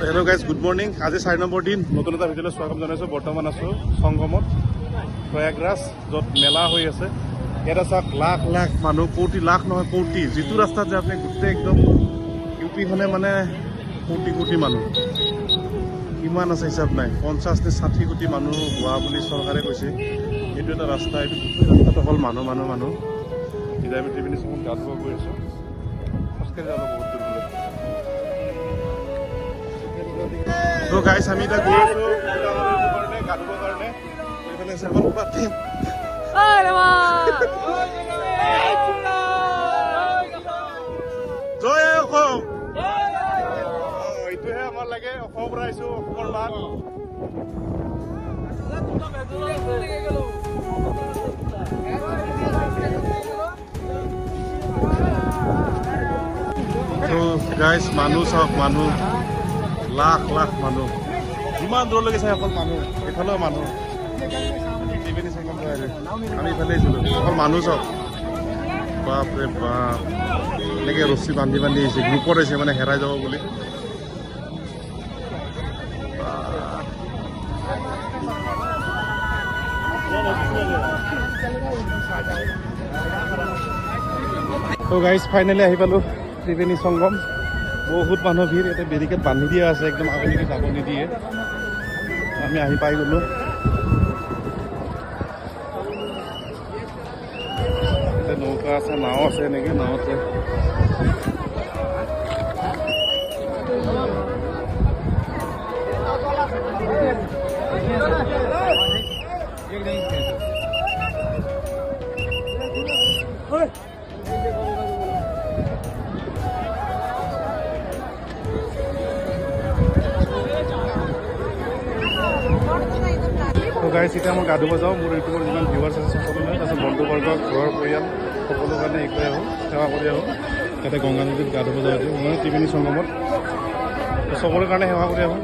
Hello guys good morning. আজি চাৰি number দিন। নতুন এটা ভিডিঅ'লৈ স্বাগতম জনাইছোঁ। বৰ্তমান আছোঁ সংগমত প্ৰয়াগৰাজ য'ত মেলা হৈ আছে। ইয়াত চাওক লাখ লাখ মানুহ কোটি লাখ নহয় কোটি। যিটো ৰাস্তাত যে আপুনি গোটেই একদম ইউ পিখনে মানে কোটি কোটি মানুহ। কিমান আছে হিচাপ নাই। পঞ্চাছ নে ষাঠি কোটি মানুহ হোৱা বুলি চৰকাৰে কৈছে। এইটো এটা ৰাস্তা এইটো ৰাস্তাত অকল মানুহ মানুহ মানুহ। হিজাই পিঠি পিন্ধি চকুত গা ধুব গৈ আছোঁ। খোজকাঢ়ি যাব বহুত দূৰ বোলে তো গাইছ আমি এতিয়া গৈ আছোঁ কাৰণে গা ধুবৰ কাৰণে এইফালে আছে আমাৰ পাতিম জয় অসম। অ, এইটোহে আমাৰ লাগে অসমৰ পৰা আহিছোঁ অসমৰ মান তো গাইছ মানুহ চাওক, মানুহ। লাখ লাখ মানুহ। যিমান দূৰলৈকে চাই অকল মানুহ, এইফালেও মানুহ। আমি ইফালে অকল মানুহ চাওক। বাপৰে বাপ। এনেকৈ ৰছী বান্ধি বান্ধি আহিছে। গ্ৰুপত আহিছে মানে হেৰাই যাব বুলি। তো গাইজ ফাইনেলি আহি পালোঁ। ত্ৰিবেণী সংগম। বহুত মানুহ ভিৰ, ইয়াতে বেৰিকেড বান্ধি দিয়া আছে, একদম আগলৈকে যাব নিদিয়ে আমি আহি পাই গ'লোঁ। নৌকা আছে, নাও আছে এনেকৈ নাৱতে তো গাইজ এতিয়া মই গা ধুব যাওঁ। মোৰ ইউটিউবৰ যিমান ভিউৱাৰ্ছ আছে সকলোলৈ তাৰপিছত বন্ধুবৰ্গ ঘৰৰ পৰিয়াল সকলো কাৰণে এই কৰি আহোঁ সেৱা কৰি আহোঁ ইয়াতে গংগা নদীত গা ধুব যাওঁ এতিয়া। মই ত্ৰিবেণী সংগমত তো চবৰে কাৰণে সেৱা কৰি আহোঁ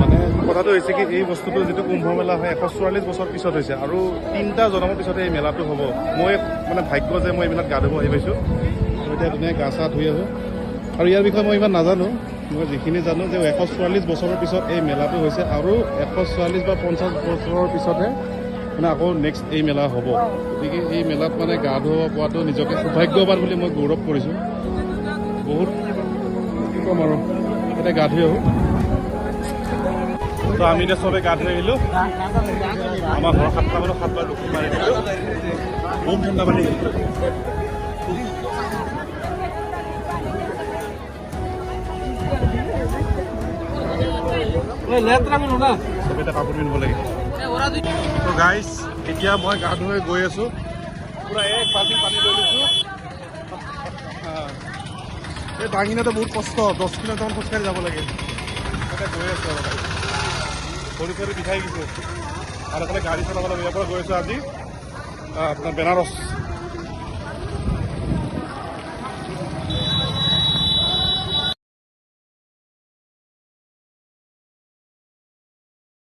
মানে কথাটো হৈছে কি এই বস্তুটো যিটো কুম্ভ মেলা হয় এশ চৌৰাল্লিছ বছৰ পিছত হৈছে। আৰু তিনিটা জন্মৰ পিছতে এই মেলাটো হ'ব। মই মানে ভাগ্য যে মই এইবিলাক গা ধুব আহি পাইছোঁ। এতিয়া ধুনীয়াকৈ গা চা ধুই আহোঁ। আৰু ইয়াৰ বিষয়ে মই ইমান নাজানো। মই যিখিনি জানো যে এশ চৌৰাল্লিছ বছৰৰ পিছত এই মেলাটো হৈছে আৰু এশ চৌৰাল্লিছ বা পঞ্চাছ বছৰৰ পিছতহে মানে আকৌ নেক্সট এই মেলা হ'ব। গতিকে এই মেলাত মানে গা ধুব পোৱাটো নিজকে সৌভাগ্যৱান বুলি মই গৌৰৱ কৰিছোঁ। বহুত কি ক'ম আৰু এতিয়া গা ধুই আহোঁ। তো আমি এতিয়া চবে গা ধুই আহিলোঁ। আমাৰ ঘৰৰ সাতটা মানত সাতবাৰ লুকি মাৰি দিলোঁ বহুত ঠাণ্ডা পানী কাপোৰ তো গাইজ এতিয়া মই গা ধুই গৈ আছোঁ। পূৰা এক বাল্টি পানী লৈ লৈছোঁ। এই দাঙিনাটো বহুত কষ্ট দহ কিলোমিটাৰমান খোজকাঢ়ি যাব লাগে। তাতে গৈ আছোঁ ভৰি চৰি বিষাই গৈছে আৰু এইফালে গাড়ী চলাব লাগে ইয়াৰ পৰা গৈ আছোঁ আজি। আপোনাৰ বেনাৰস।